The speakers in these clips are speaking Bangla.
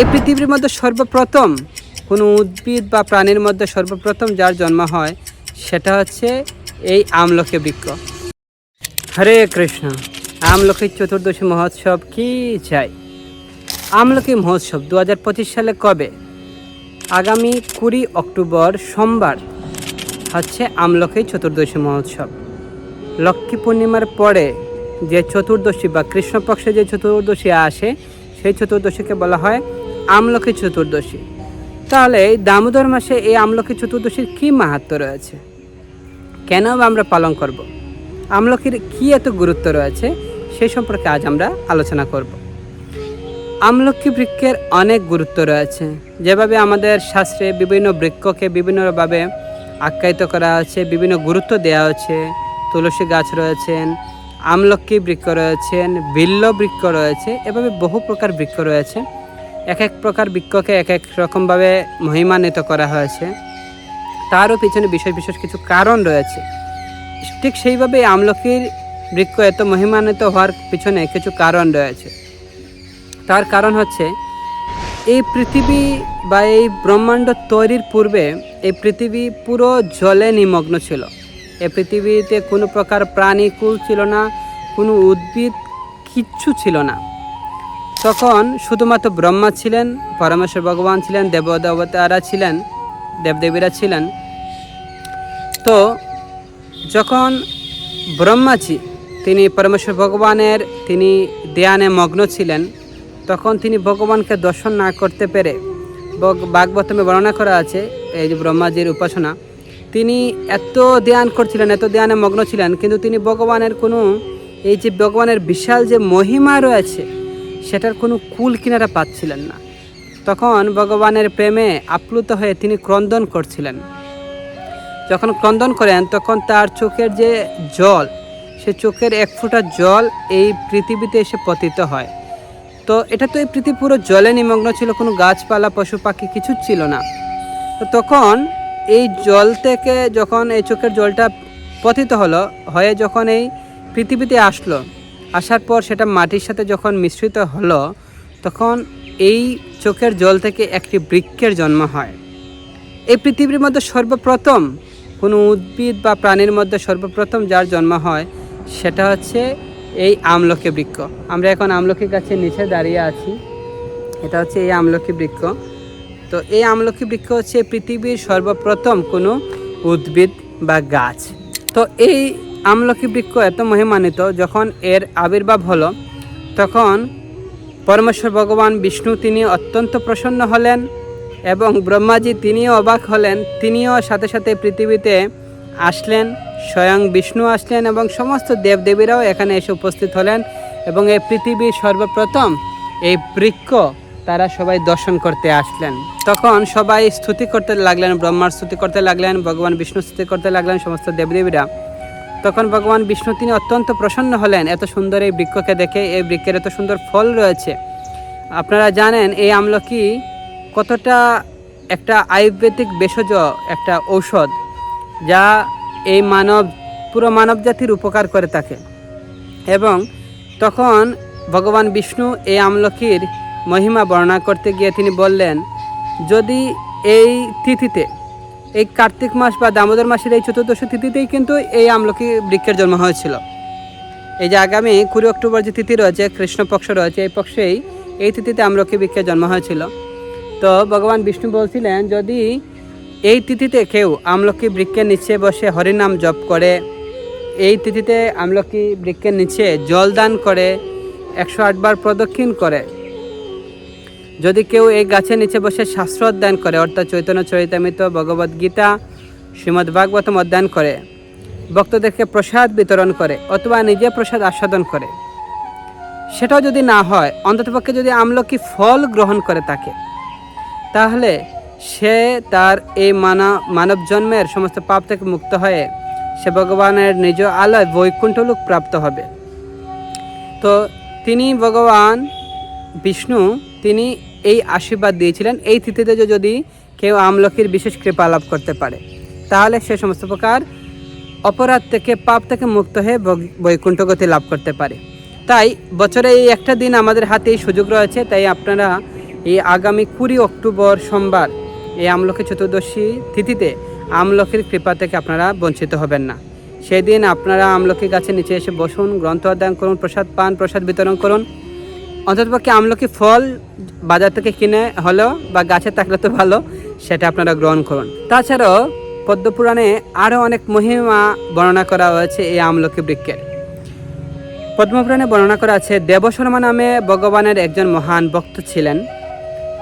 এই পৃথিবীর মধ্যে সর্বপ্রথম কোনো উদ্ভিদ বা প্রাণীর মধ্যে সর্বপ্রথম যার জন্ম হয় সেটা হচ্ছে এই আমলকি বৃক্ষ। হরে কৃষ্ণ, আমলকি চতুর্দশী মহোৎসব কি চাই? আমলকি মহোৎসব দু হাজার পঁচিশ সালে কবে? আগামী কুড়ি অক্টোবর সোমবার হচ্ছে আমলকি চতুর্দশী মহোৎসব। লক্ষ্মী পূর্ণিমার পরে যে চতুর্দশী বা কৃষ্ণপক্ষে যে চতুর্দশী আসে, সেই চতুর্দশীকে বলা হয় আমলকি চতুর্দশী। তাহলে দামোদর মাসে এই আমলকি চতুর্দশীর কী মাহাত্ম রয়েছে? কেন আমরা পালন করব? আমলকির কী এত গুরুত্ব রয়েছে? সে সম্পর্কে আজ আমরা আলোচনা করব। আমলকি বৃক্ষের অনেক গুরুত্ব রয়েছে। যেভাবে আমাদের শাস্ত্রে বিভিন্ন বৃক্ষকে বিভিন্নভাবে আখ্যায়িত করা হচ্ছে বিভিন্ন গুরুত্ব দেওয়া হচ্ছে তুলসী গাছ রয়েছেন, আমলকি বৃক্ষ রয়েছেন, বিল্ল বৃক্ষ রয়েছে, এভাবে বহু প্রকার বৃক্ষ রয়েছে। এক এক প্রকার বৃক্ষকে এক এক রকমভাবে মহিমান্বিত করা হয়েছে। তারও পিছনে বিশেষ বিশেষ কিছু কারণ রয়েছে। ঠিক সেইভাবে আমলকির বৃক্ষ এত মহিমান্বিত হওয়ার পিছনে কিছু কারণ রয়েছে। তার কারণ হচ্ছে, এই পৃথিবী বা এই ব্রহ্মাণ্ড তৈরির পূর্বে এই পৃথিবী পুরো জলে নিমগ্ন ছিল। এই পৃথিবীতে কোনো প্রকার প্রাণীকুল ছিল না, কোনো উদ্ভিদ, কিচ্ছু ছিল না। তখন শুধুমাত্র ব্রহ্মা ছিলেন, পরমেশ্বর ভগবান ছিলেন দেবদেবতারা ছিলেন, দেবদেবীরা ছিলেন। তো যখন ব্রহ্মাজি তিনি পরমেশ্বর ভগবানের, তিনি ধ্যানে মগ্ন ছিলেন, তখন তিনি ভগবানকে দর্শন না করতে পেরে বগ- ভাগবতমে বর্ণনা করা আছে, এই যে ব্রহ্মাজির উপাসনা, তিনি এত ধ্যান করছিলেন, এত ধ্যানে মগ্ন ছিলেন, কিন্তু তিনি ভগবানের কোনো, এই যে ভগবানের বিশাল যে মহিমা রয়েছে সেটার কোনো কুল কিনারা পাচ্ছিলেন না। তখন ভগবানের প্রেমে আপ্লুত হয়ে তিনি ক্রন্দন করছিলেন। যখন ক্রন্দন করেন, তখন তার চোখের যে জল, সে চোখের এক ফোঁটা জল এই পৃথিবীতে এসে পতিত হয়। তো এটা তো এই পৃথিবী পুরো জলে নিমগ্ন ছিল, কোনো গাছপালা, পশু, পাখি কিছু ছিল না। তো তখন এই জল থেকে যখন এই চোখের জলটা পতিত হলো, হয়ে যখন এই পৃথিবীতে আসলো আসার পর সেটা মাটির সাথে যখন মিশ্রিত হলো, তখন এই চোখের জল থেকে একটি বৃক্ষের জন্ম হয়। এই পৃথিবীর মধ্যে সর্বপ্রথম, কোনো উদ্ভিদ বা প্রাণীর মধ্যে সর্বপ্রথম যার জন্ম হয়, সেটা হচ্ছে এই আমলকি বৃক্ষ। আমরা এখন আমলকি গাছের নিচে দাঁড়িয়ে আছি। এটা হচ্ছে এই আমলকি বৃক্ষ। তো এই আমলকি বৃক্ষ হচ্ছে পৃথিবীর সর্বপ্রথম কোনো উদ্ভিদ বা গাছ। তো এই আমলকি বৃক্ষ এত মহিমান্বিত, যখন এর আবির্ভাব হলো, তখন পরমেশ্বর ভগবান বিষ্ণু তিনি অত্যন্ত প্রসন্ন হলেন এবং ব্রহ্মাজি তিনিও অবাক হলেন, তিনিও সাথে সাথে পৃথিবীতে আসলেন, স্বয়ং বিষ্ণু আসলেন এবং সমস্ত দেবদেবীরাও এখানে এসে উপস্থিত হলেন এবং এই পৃথিবীর সর্বপ্রথম এই বৃক্ষ তারা সবাই দর্শন করতে আসলেন। তখন সবাই স্তুতি করতে লাগলেন, ব্রহ্মার স্তুতি করতে লাগলেন, ভগবান বিষ্ণু স্তুতি করতে লাগলেন, সমস্ত দেবদেবীরা। তখন ভগবান বিষ্ণু তিনি অত্যন্ত প্রসন্ন হলেন। এত সুন্দর এই বৃক্ষকে দেখে, এই বৃক্ষের এত সুন্দর ফল রয়েছে। আপনারা জানেন এই আমলকি কতটা একটা আয়ুর্বেদিক ভেষজ, একটা ঔষধ, যা এই মানব, পুরো মানব জাতির উপকার করে থাকে। এবং তখন ভগবান বিষ্ণু এই আমলকির মহিমা বর্ণনা করতে গিয়ে তিনি বললেন, যদি এই তিথিতে এই কার্তিক মাস বা দামোদর মাসের এই চতুর্দশ তিথিতেই কিন্তু এই আমলকি বৃক্ষের জন্ম হয়েছিল। এই যে আগামী কুড়ি অক্টোবর যে তিথি রয়েছে কৃষ্ণপক্ষ রয়েছে, এই পক্ষেই এই তিথিতে আমলকি বৃক্ষের জন্ম হয়েছিল। তো ভগবান বিষ্ণু বলছিলেন, যদি এই তিথিতে কেউ আমলকি বৃক্ষের নিচে বসে হরিনাম জপ করে, এই তিথিতে আমলকি বৃক্ষের নিচে জল দান করে, একশো আটবার প্রদক্ষিণ করে যদি কেউ এই গাছের নিচে বসে শাস্ত্র অধ্যয়ন করে, অর্থাৎ চৈতন্য চরিতামিত ভগবদ গীতা, শ্রীমদ্ ভাগবতম অধ্যয়ন করে, ভক্তদেরকে প্রসাদ বিতরণ করে, অথবা নিজে প্রসাদ আস্বাদন করে, সেটাও যদি না হয়, অন্ততপক্ষে যদি আমলকি ফল গ্রহণ করে তাকে, তাহলে সে তার এই মানব মানব জন্মের সমস্ত পাপ থেকে মুক্ত হয়ে সে ভগবানের নিজ আলয় বৈকুণ্ঠলোক প্রাপ্ত হবে। তো তিনি ভগবান বিষ্ণু, তিনি এই আশীর্বাদ দিয়েছিলেন। এই তিথিতে যদি কেউ আমলকির বিশেষ কৃপা লাভ করতে পারে, তাহলে সে সমস্ত প্রকার অপরাধ থেকে, পাপ থেকে মুক্ত হয়ে বৈকুণ্ঠগতি লাভ করতে পারে। তাই বছরে এই একটা দিন আমাদের হাতে এই সুযোগ রয়েছে। তাই আপনারা এই আগামী কুড়ি অক্টোবর সোমবার এই আমলকি চতুর্দশী তিথিতে আমলকির কৃপা থেকে আপনারা বঞ্চিত হবেন না। সেদিন আপনারা আমলকি গাছের নিচে এসে বসুন, গ্রন্থ অধ্যয়ন করুন, প্রসাদ পান, প্রসাদ বিতরণ করুন। অন্ততপক্ষে আমলকি ফল বাজার থেকে কিনে হলেও বা গাছে থাকলে তো ভালো, সেটা আপনারা গ্রহণ করুন। তাছাড়াও পদ্মপুরাণে আরও অনেক মহিমা বর্ণনা করা হয়েছে এই আমলকি বৃক্ষের। পদ্মপুরাণে বর্ণনা করা আছে, দেবশর্মা নামে ভগবানের একজন মহান ভক্ত ছিলেন।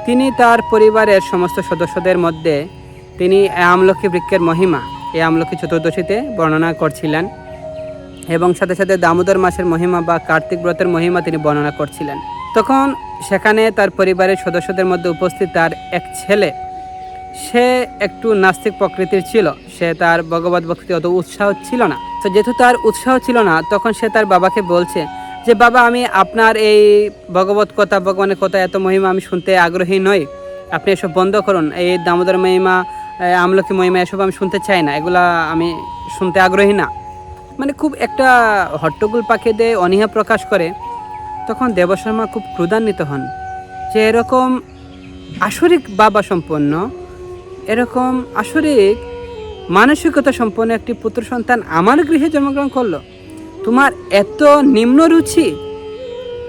তিনি তার পরিবারের সমস্ত সদস্যদের মধ্যে তিনি আমলকি বৃক্ষের মহিমা, এই আমলকি চতুর্দশীতে বর্ণনা করছিলেন এবং সাথে সাথে দামোদর মাসের মহিমা বা কার্তিক ব্রতের মহিমা তিনি বর্ণনা করছিলেন। তখন সেখানে তার পরিবারের সদস্যদের মধ্যে উপস্থিত তার এক ছেলে। সে একটু নাস্তিক প্রকৃতির ছিল। সে তার ভগবত ভক্তি অত উৎসাহ ছিল না। তো যেহেতু তার উৎসাহ ছিল না, তখন সে তার বাবাকে বলছে যে, বাবা, আমি আপনার এই ভগবত কথা, ভগবানের কথা এত মহিমা, আমি শুনতে আগ্রহী নই। আপনি এসব বন্ধ করুন। এই দামোদর মহিমা আমলকি মহিমা, এসব আমি শুনতে চাই না। এগুলা আমি শুনতে আগ্রহী না। মানে খুব একটা হট্টগোল পাখি দিয়ে অনীহা প্রকাশ করে। তখন দেবশর্মা খুব ক্রুদান্বিত হন যে এরকম আসরিক বাবা সম্পন্ন, এরকম আসরিক মানসিকতা সম্পন্ন একটি পুত্র সন্তান আমার গৃহে জন্মগ্রহণ করল। তোমার এত নিম্ন রুচি,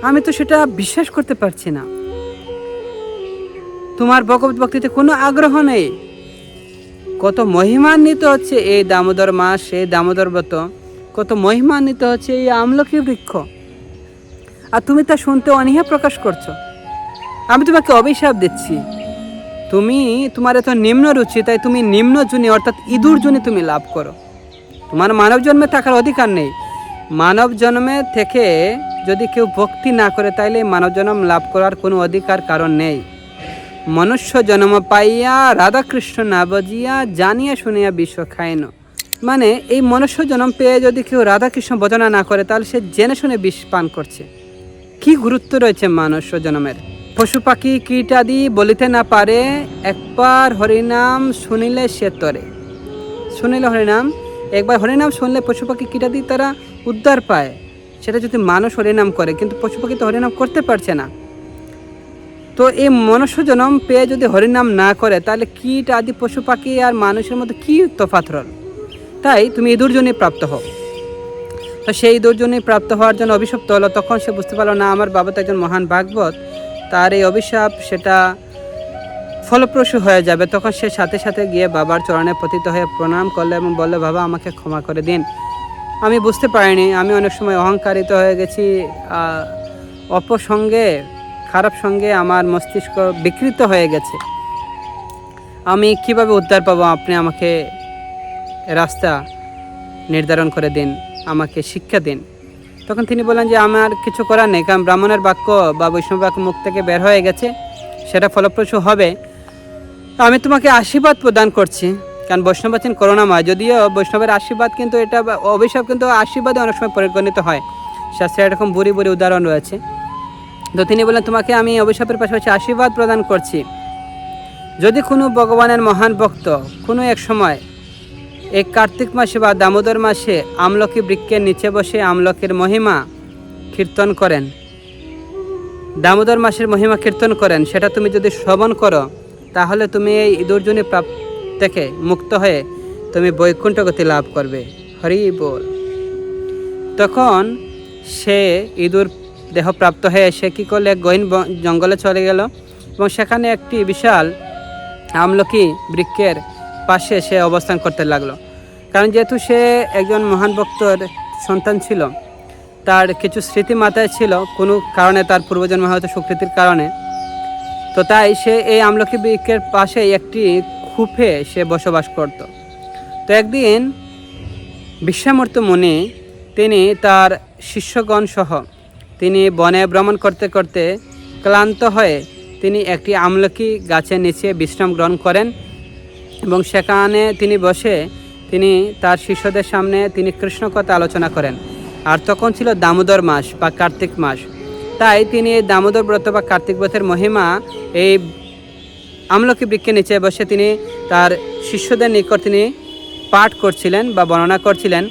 আমি তো সেটা বিশ্বাস করতে পারছি না। তোমার ভগবত ভক্তিতে কোনো আগ্রহ নেই। কত মহিমান্বিত হচ্ছে এই দামোদর মাস এই দামোদর ব্রত। কত মহিমান্বিত হচ্ছে এই আমলকি বৃক্ষ। আর তুমি তা শুনতে অনীহা প্রকাশ করছ। আমি তোমাকে অভিশাপ দিচ্ছি। তুমি, তোমার এত নিম্ন রুচি, তাই তুমি নিম্ন জুনি, অর্থাৎ ইঁদুর জুনি তুমি লাভ করো। তোমার মানব জন্মে থাকার অধিকার নেই। মানব জন্মে থেকে যদি কেউ ভক্তি না করে, তাইলে মানব জন্ম লাভ করার কোনো অধিকার কারণ নেই। মনুষ্য জন্ম পাইয়া রাধাকৃষ্ণ না বজিয়া, জানিয়া শুনিয়া বিশ্ব খায়ন মানে এই মনুষ্য জন্ম পেয়ে যদি কেউ রাধাকৃষ্ণ বজনা না করে, তাহলে সে জেনে শুনে বিষ পান করছে। কি গুরুত্ব রয়েছে মনুষ্য জন্মের? পশু পাখি, কীট আদি বলিতে না পারে, একবার হরিনাম শুনিলে সে তরে। শুনিলে হরিনাম, একবার হরিনাম শুনলে পশু পাখি কীটাদি তারা উদ্ধার পায়। সেটা যদি মানুষ হরিনাম করে, কিন্তু পশু পাখি তো হরিনাম করতে পারছে না। তো এই মনুষ্য জনম পেয়ে যদি হরিনাম না করে, তাহলে কীট আদি পশু পাখি আর মানুষের মধ্যে কী তফাৎ রল? তাই তুমি ইঁদুর জন্যই প্রাপ্ত হও। তো সেই ইঁদুর জন্যই প্রাপ্ত হওয়ার জন্য অভিশপ্ত হলো। তখন সে বুঝতে পারল, না, আমার বাবা তো একজন মহান ভাগবত। তার এই অভিশাপ সেটা ফলপ্রসূ হয়ে যাবে। তখন সে সাথে সাথে গিয়ে বাবার চরণে পতিত হয়ে প্রণাম করল এবং বলল, বাবা, আমাকে ক্ষমা করে দিন। আমি বুঝতে পারিনি। আমি অনেক সময় অহংকারিত হয়ে গেছি। অপসঙ্গে, খারাপ সঙ্গে আমার মস্তিষ্ক বিকৃত হয়ে গেছে। আমি কীভাবে উদ্ধার পাবো? আপনি আমাকে রাস্তা নির্ধারণ করে দিন। আমাকে শিক্ষা দিন। তখন তিনি বলেন যে, আমার কিছু করার নেই, কারণ ব্রাহ্মণের বাক্য বা বৈষ্ণব বাক্য মুখ থেকে বের হয়ে গেছে। সেটা ফলপ্রসূ হবে। আমি তোমাকে আশীর্বাদ প্রদান করছি। কারণ বৈষ্ণব আছেন করোনাময় যদিও বৈষ্ণবের আশীর্বাদ কিন্তু এটা অভিশাপ কিন্তু আশীর্বাদে অনেক সময় পরিগণিত হয়। শাস্ত্রে এরকম বুড়ি বুড়ি উদাহরণ রয়েছে। তো তিনি বলেন তোমাকে আমি অভিশাপের পাশাপাশি আশীর্বাদ প্রদান করছি। যদি কোনো ভগবানের মহান ভক্ত কোনো এক সময় এই কার্তিক মাসে বা দামোদর মাসে আমলকি বৃক্ষের নিচে বসে আমলকির মহিমা কীর্তন করেন। দামোদর মাসের মহিমা কীর্তন করেন, সেটা তুমি যদি শ্রবণ করো, তাহলে তুমি এই ইঁদুরজনী প্রাপ থেকে মুক্ত হয়ে তুমি বৈকুণ্ঠ গতি লাভ করবে। হরি বল। তখন সে ইঁদুর দেহ প্রাপ্ত হয়ে সে কী করলে, গহীন জঙ্গলে চলে গেল এবং সেখানে একটি বিশাল আমলকি বৃক্ষের পাশে সে অবস্থান করতে লাগল। কারণ যেহেতু সে একজন মহান ভক্তর সন্তান ছিল, তার কিছু স্মৃতি মাথায় ছিল, কোনো কারণে তার পূর্বজন্ম হয়তো সুকৃতির কারণে। তো তাই সে এই আমলকি বৃক্ষের পাশে একটি খুপে সে বসবাস করত। তো একদিন বিশ্বামূর্ত মুনি, তিনি তার শিষ্যগণ সহ, তিনি বনে ভ্রমণ করতে করতে ক্লান্ত হয়ে তিনি একটি আমলকি গাছের নিচে বিশ্রাম গ্রহণ করেন। এবং সেখানে তিনি বসে তিনি তার শিষ্যদের সামনে তিনি কৃষ্ণ কথা আলোচনা করেন। আর তখন ছিল দামোদর মাস বা কার্তিক মাস। তাই তিনি এই দামোদর ব্রত বা কার্তিক ব্রতের মহিমা এই আমলকি বৃক্ষের নিচে বসে তিনি তার শিষ্যদের নিকট তিনি পাঠ করছিলেন বা বর্ণনা করছিলেন।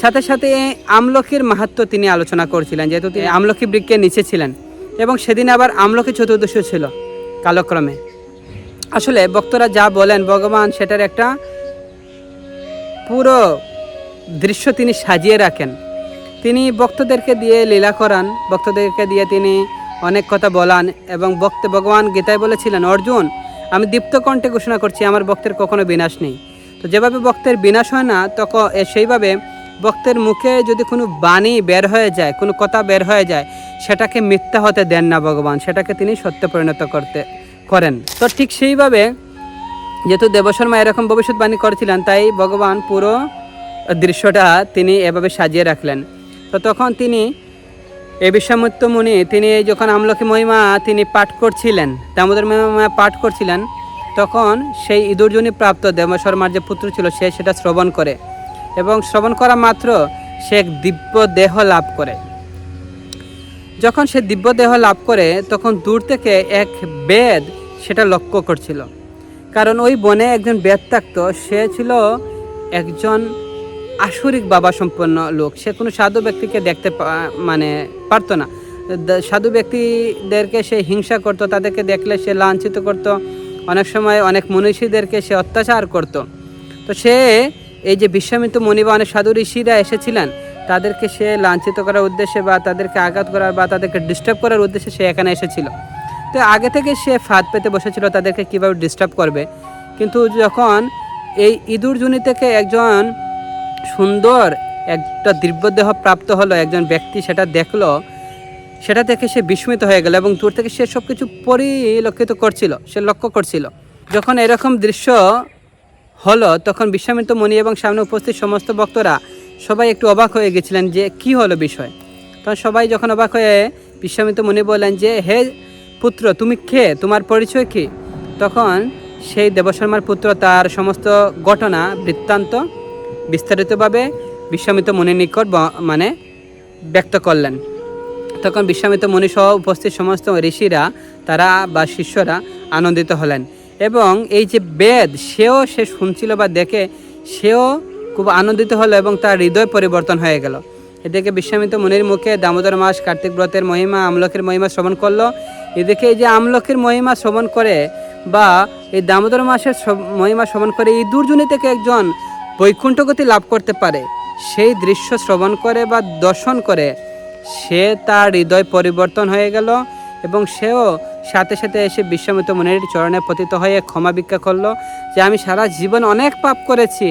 সাথে সাথে এই আমলকির মাহাত্ম তিনি আলোচনা করছিলেন, যেহেতু তিনি আমলকি বৃক্ষের নিচে ছিলেন। এবং সেদিন আবার আমলকি চতুর্দশী ছিল কালক্রমে। আসলে ভক্তরা যা বলেন, ভগবান সেটার একটা পুরো দৃশ্য তিনি সাজিয়ে রাখেন। তিনি ভক্তদেরকে দিয়ে লীলা করান ভক্তদেরকে দিয়ে তিনি অনেক কথা বলান এবং ভক্ত ভগবান গীতায় বলেছিলেন, অর্জুন, আমি দীপ্ত কণ্ঠে ঘোষণা করছি, আমার ভক্তের কখনো বিনাশ নেই। তো যেভাবে ভক্তের বিনাশ হয় না তখন সেইভাবে ভক্তের মুখে যদি কোনো বাণী বের হয়ে যায়, কোনো কথা বের হয়ে যায়, সেটাকে মিথ্যা হতে দেন না ভগবান, সেটাকে তিনি সত্য পরিণত করতে করেন। তো ঠিক সেইভাবে যেহেতু দেবশর্মা এরকম ভবিষ্যৎবাণী করেছিলেন, তাই ভগবান পুরো দৃশ্যটা তিনি এভাবে সাজিয়ে রাখলেন। তো তখন তিনি এ বিশ্বামিত্র মুনি, তিনি যখন আমলকি মহিমা তিনি পাঠ করছিলেন, দামোদর মহিমা পাঠ করছিলেন, তখন সেই ইঁদুরজনী প্রাপ্ত দেবশর্মার যে পুত্র ছিল, সে সেটা শ্রবণ করে এবং শ্রবণ করা মাত্র সে এক দিব্য দেহ লাভ করে। যখন সে দিব্য দেহ লাভ করে, তখন দূর থেকে এক বেদ সেটা লক্ষ্য করছিল। কারণ ওই বনে একজন বেদ থাকতো সে ছিল একজন আসরিক বাবা সম্পন্ন লোক। সে কোনো সাধু ব্যক্তিকে দেখতে মানে পারতো না। সাধু ব্যক্তিদেরকে সে হিংসা করতো, তাদেরকে দেখলে সে লাঞ্ছিত করত। অনেক সময় অনেক মনীষীদেরকে সে অত্যাচার করত। তো সে এই যে বিশ্বামিত মণি বা অনেক সাধু ঋষিরা এসেছিলেন, তাদেরকে সে লাঞ্ছিত করার উদ্দেশ্যে বা তাদেরকে আঘাত করার বা তাদেরকে ডিস্টার্ব করার উদ্দেশ্যে সে এখানে এসেছিল। তো আগে থেকে সে ফাঁদ পেতে বসেছিল তাদেরকে কীভাবে ডিস্টার্ব করবে। কিন্তু যখন এই ইঁদুর জুনি থেকে একজন সুন্দর একটা দিব্যদেহ প্রাপ্ত হলো, একজন ব্যক্তি সেটা দেখল, সেটা থেকে সে বিস্মিত হয়ে গেল এবং দূর থেকে সে সব কিছু পরিলক্ষিত করছিল, সে লক্ষ্য করছিল। যখন এরকম দৃশ্য হলো, তখন বিশ্বামিত্র মুনি এবং সামনে উপস্থিত সমস্ত ভক্তরা সবাই একটু অবাক হয়ে গেছিলেন যে কি হলো বিষয়। তখন সবাই যখন অবাক হয়ে বিশ্বামিত্র মুনি বললেন যে, হে পুত্র, তুমি খে তোমার পরিচয় কি? তখন সেই দেবশর্মার পুত্র তার সমস্ত ঘটনা বৃত্তান্ত বিস্তারিতভাবে বিশ্বামিত মুনির নিকট মানে ব্যক্ত করলেন। তখন বিশ্বামিত মুনি সহ উপস্থিত সমস্ত ঋষিরা, তারা বা শিষ্যরা আনন্দিত হলেন এবং এই যে বেদ, সেও সে শুনছিল বা দেখে সেও খুব আনন্দিত হলো এবং তার হৃদয় পরিবর্তন হয়ে গেল। এদিকে বিশ্বামিত্র মুনির মুখে দামোদর মাস, কার্তিক ব্রতের মহিমা আমলকের মহিমা শ্রবণ করল। এদিকে এই যে আমলকের মহিমা শ্রবণ করে বা এই দামোদর মাসের মহিমা শ্রবণ করে, এই দুর্জনী থেকে একজন বৈকুণ্ঠগতি লাভ করতে পারে। সেই দৃশ্য শ্রবণ করে বা দর্শন করে, সে তার হৃদয় পরিবর্তন হয়ে গেল এবং সেও সাথে সাথে এসে বিশ্বামিত্র মুনির চরণে পতিত হয়ে ক্ষমা ভিক্ষা করল যে আমি সারা জীবন অনেক পাপ করেছি,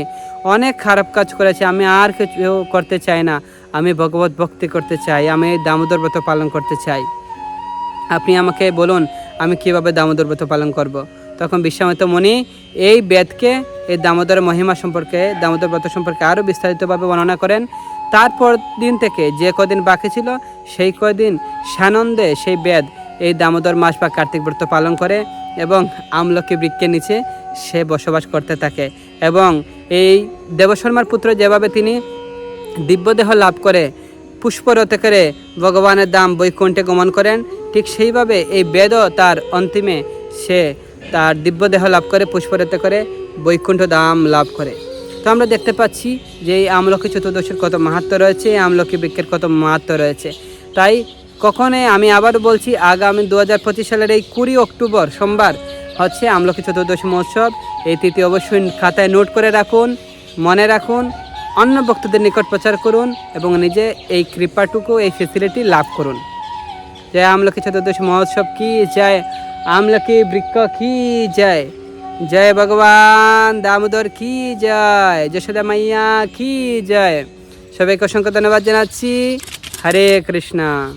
অনেক খারাপ কাজ করেছি, আমি আর কিছু করতে চাই না। আমি ভগবত ভক্তি করতে চাই, আমি দামোদর ব্রত পালন করতে চাই। আপনি আমাকে বলুন, আমি কীভাবে দামোদর ব্রত পালন করব। তখন বিশ্বামিত্র মুনি, এই বেদকে, এই দামোদর মহিমা সম্পর্কে, দামোদর ব্রত সম্পর্কে আরও বিস্তারিতভাবে বর্ণনা করেন। তারপর দিন থেকে যে কদিন বাকি ছিল, সেই কদিন সানন্দে সেই বেদ, এই দামোদর মাস বা কার্তিক ব্রত পালন করে এবং আমলকি বৃক্ষের নিচে সে বসবাস করতে থাকে। এবং এই দেবশর্মার পুত্র যেভাবে তিনি দিব্যদেহ লাভ করে পুষ্পরতে করে ভগবানের দাম বৈকুণ্ঠে গমন করেন, ঠিক সেইভাবে এই বেদও তার অন্তিমে সে তার দিব্যদেহ লাভ করে পুষ্পরতে করে বৈকুণ্ঠ দাম লাভ করে। তো আমরা দেখতে পাচ্ছি যে এই আমলকি চতুর্দশীর কত মাহাত্ম রয়েছে, এই আমলকি বৃক্ষের কত মাহাত্ম রয়েছে। তাই কখনোই আমি আবার বলছি, আগামী দু হাজার পঁচিশ সালের এই কুড়ি অক্টোবর সোমবার হচ্ছে আমলকি চতুর্দশী মহোৎসব। এই তিথি অবশ্যই খাতায় নোট করে রাখুন, মনে রাখুন অন্য ভক্তদের নিকট প্রচার করুন এবং নিজে এই কৃপাটুকু, এই ফেসিলিটি লাভ করুন। জয় আমলকি চতুর্দশ মহোৎসব কি জয়? আমলকি বৃক্ষ কি জয়? জয় ভগবান দামোদর কি জয়? যশোদা মাইয়া কি জয়? সবাইকে অসংখ্য ধন্যবাদ জানাচ্ছি। হরে কৃষ্ণা।